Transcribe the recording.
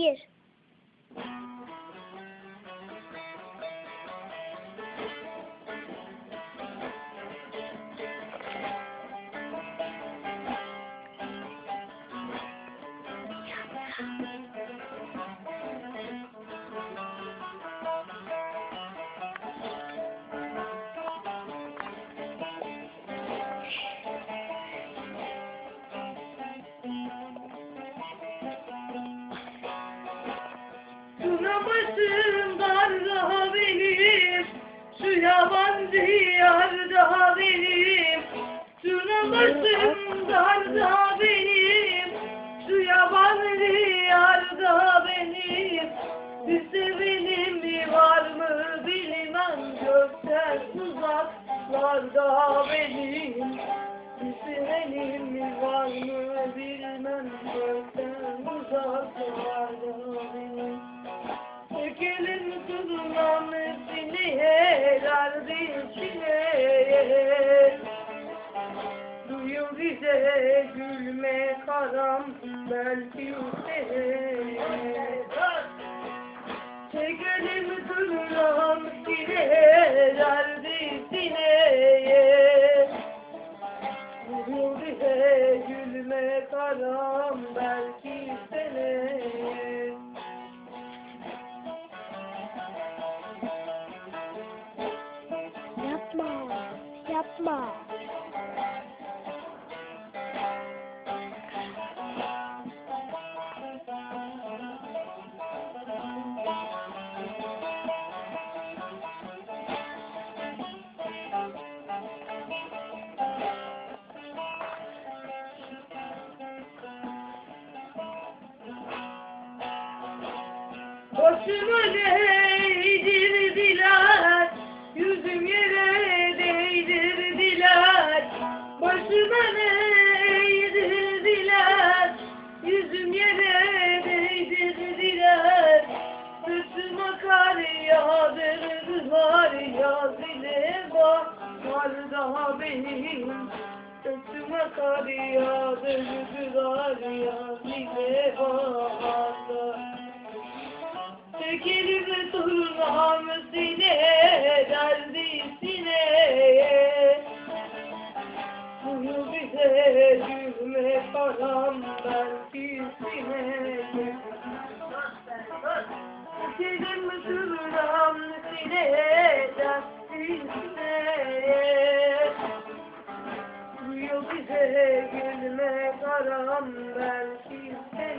Bir. Şuna başımdan daha benim, şu yabancı yar daha benim. Şuna başımdan daha benim, şu yabancı yar daha benim. Bir sevenim mi var mı bilmem gökten uzaklarda benim. Bir sevenim mi var mı bilmem gökten uzaklarda benim. Kızından hepsini helal içine. Duyuyor bize gülme karam belki. Çekelim kızından hepsini helal içine. Duyuyor bize gülme karam belki sene. Yapma. Başıma değdirdiler, yüzüm yere yağdırdılar, yaz ile bahar daha benim. Sırtıma kar yağdırdılar, yaz ile bahar daha. Çekelim turnam sine derdisine Suyu bize gülme param belki sine Çekelim turnam sine derdisine Suyu bize gülme param belki sine